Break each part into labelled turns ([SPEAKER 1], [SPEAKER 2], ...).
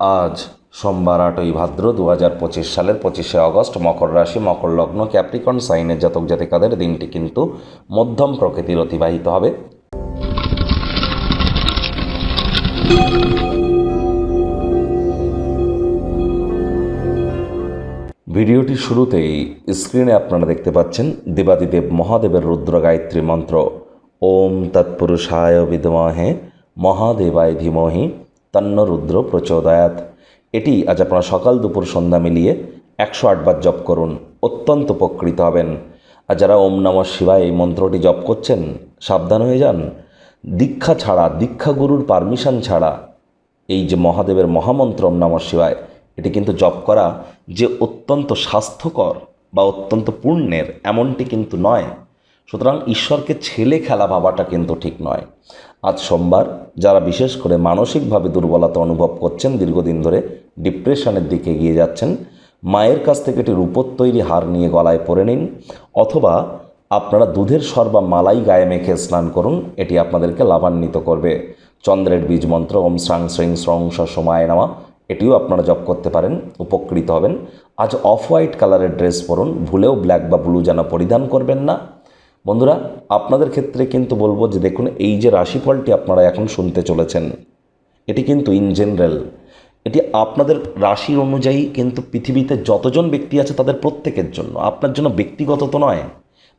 [SPEAKER 1] আজ সোমবার আটই ভাদ্র দু হাজার পঁচিশ সালের পঁচিশে আগস্ট মকর রাশি, মকর লগ্ন, ক্যাপ্রিকন সাইনের জাতক জাতিকাদের দিনটি কিন্তু মধ্যম প্রকৃতির অতিবাহিত হবে। ভিডিওটির শুরুতেই স্ক্রিনে আপনারা দেখতে পাচ্ছেন দেবাদিদেব মহাদেবের রুদ্র গায়ত্রী মন্ত্র। ওম তৎপুরুষায় বিদ্মহে মহাদেবায় ধীমহি। তন্ন রুদ্র প্রচোদয়াত। এটি আজ আপনারা সকাল দুপুর সন্ধ্যা মিলিয়ে একশো আটবার জপ করুন। অত্যন্ত উপকৃত হবেন। আর যারা ওম নমঃ শিবায় এই মন্ত্রটি জপ করছেন, সাবধান হয়ে যান। দীক্ষা ছাড়া দীক্ষাগুরুর পারমিশন ছাড়া এই যে মহাদেবের মহামন্ত্র ওম নমঃ শিবায়, এটি কিন্তু জপ করা যে অত্যন্ত স্বাস্থ্যকর বা অত্যন্ত পুণ্যের, এমনটি কিন্তু নয়। সুতরাং ঈশ্বরকে ছেলে খেলা ভাবাটা কিন্তু ঠিক নয়। আজ সোমবার যারা বিশেষ করে মানসিকভাবে দুর্বলতা অনুভব করছেন, দীর্ঘদিন ধরে ডিপ্রেশনের দিকে এগিয়ে যাচ্ছেন, মায়ের কাছ থেকে একটি রূপোর তৈরি হার নিয়ে গলায় পরে নিন অথবা আপনারা দুধের সর বা মালাই গায়ে মেখে স্নান করুন, এটি আপনাদেরকে লাভান্বিত করবে। চন্দ্রের বীজ মন্ত্র, ওম শ্রাং শ্রিং শ্রং সময় নেওয়া এটিও আপনারা জপ করতে পারেন, উপকৃত হবেন। আজ অফ হোয়াইট কালারের ড্রেস পরুন, ভুলেও ব্ল্যাক বা ব্লু যেন পরিধান করবেন না। বন্ধুরা, আপনাদের ক্ষেত্রে কিন্তু বলব যে দেখুন, এই যে রাশিফলটি আপনারা এখন শুনতে চলেছেন, এটি কিন্তু ইন জেনারেল এটি আপনাদের রাশির অনুযায়ী কিন্তু পৃথিবীতে যতজন ব্যক্তি আছে তাদের প্রত্যেকের জন্য, আপনার জন্য ব্যক্তিগত তো নয়,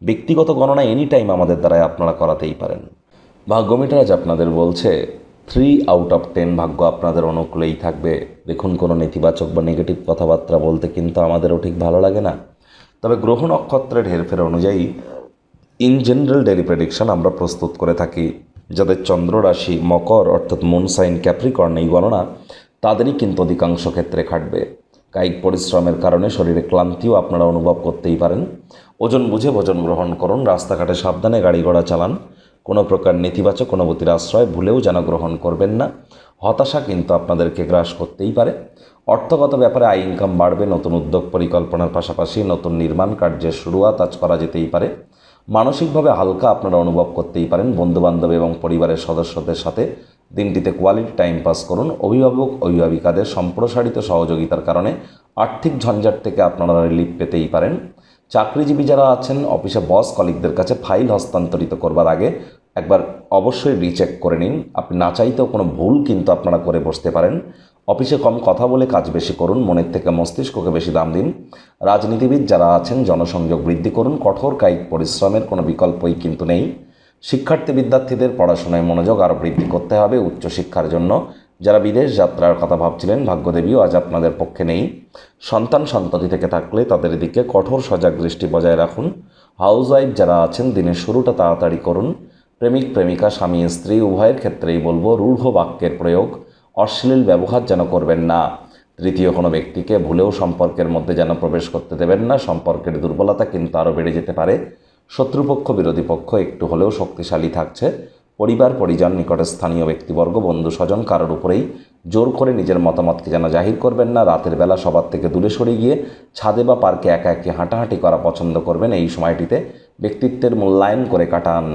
[SPEAKER 1] ব্যক্তিগত গণনা এনি টাইম আমাদের দ্বারাই আপনারা করাতেই পারেন। ভাগ্যমিটার আজ আপনাদের বলছে থ্রি আউট অফ টেন ভাগ্য আপনাদের অনুকূলেই থাকবে। দেখুন, কোনো নেতিবাচক বা নেগেটিভ কথাবার্তা বলতে কিন্তু আমাদেরও ঠিক ভালো লাগে না। তবে গ্রহ নক্ষত্রের হেরফের অনুযায়ী ইন জেনারেল ডেলি প্রেডিকশন আমরা প্রস্তুত করে থাকি। যাদের চন্দ্র রাশি মকর, অর্থাৎ মুন সাইন ক্যাপ্রিকর্ন এই গণনা, তাদেরই কিন্তু অধিকাংশ ক্ষেত্রে খাটবে। কায়িক পরিশ্রমের কারণে শরীরে ক্লান্তিও আপনারা অনুভব করতেই পারেন। ওজন বুঝে ভোজন গ্রহণ করুন, রাস্তাঘাটে সাবধানে গাড়ি ঘোড়া চালান। কোনো প্রকার নেতিবাচক অনুভূতির আশ্রয় ভুলেও যেন গ্রহণ করবেন না। হতাশা কিন্তু আপনাদেরকে গ্রাস করতেই পারে। অর্থগত ব্যাপারে আয় ইনকাম বাড়বে, নতুন উদ্যোগ পরিকল্পনার পাশাপাশি নতুন নির্মাণ কার্যের শুরুয়াত আজ করা যেতেই পারে। মানসিকভাবে হালকা আপনারা অনুভব করতেই পারেন বন্ধুবান্ধব এবং পরিবারের সদস্যদের সাথে। দিনটিতে কোয়ালিটি টাইম পাস করুন। অভিভাবক, অভিভাবিকাদের সম্প্রসারিত সহযোগিতার কারণে আর্থিক ঝঞ্ঝাট থেকে আপনারা রিলিফ পেতেই পারেন। চাকরিজীবী যারা আছেন, অফিসে বস কলিগদের কাছে ফাইল হস্তান্তরিত করবার আগে একবার অবশ্যই রিচেক করে নিন। আপনি না চাইতেও কোনো ভুল কিন্তু আপনারা করে বসতে পারেন। অফিসে কম কথা বলে কাজ বেশি করুন, মনের থেকে মস্তিষ্ককে বেশি দাম দিন। রাজনীতিবিদ যারা আছেন, জনসংযোগ বৃদ্ধি করুন। কঠোর কায়িক পরিশ্রমের কোনো বিকল্পই কিন্তু নেই। শিক্ষার্থী বিদ্যার্থীদের পড়াশোনায় মনোযোগ আরও বৃদ্ধি করতে হবে উচ্চশিক্ষার জন্য। যারা বিদেশ যাত্রার কথা ভাবছিলেন, ভাগ্যদেবীও আজ আপনাদের পক্ষে নেই। সন্তান সন্ততি থেকে থাকলে তাদের দিকে কঠোর সজাগ দৃষ্টি বজায় রাখুন। হাউস ওয়াইফ যারা আছেন, দিনের শুরুটা তাড়াতাড়ি করুন। প্রেমিক, প্রেমিকা, স্বামী, স্ত্রী, উভয়ের ক্ষেত্রেই বলব, রূঢ় বাক্যের প্রয়োগ। অশ্লীল ব্যবহার যেন করবেন না। তৃতীয় কোনো ব্যক্তিকে ভুলেও সম্পর্কের মধ্যে যেন প্রবেশ করতে দেবেন না। সম্পর্কের দুর্বলতা কিন্তু আরও বেড়ে যেতে পারে। শত্রুপক্ষ, বিরোধী পক্ষ একটু হলেও শক্তিশালী থাকছে। পরিবার, পরিজন, নিকটে স্থানীয় ব্যক্তিবর্গ, বন্ধু, স্বজন কারোর উপরেই জোর করে নিজের মতামতকে যেন জাহির করবেন না। রাতের বেলা সবার থেকে দূরে সরে গিয়ে ছাদে বা পার্কে একা একে হাঁটাহাঁটি করা পছন্দ করবেন। এই সময়টিতে ব্যক্তিত্বের মূল্যায়ন করে কাটান।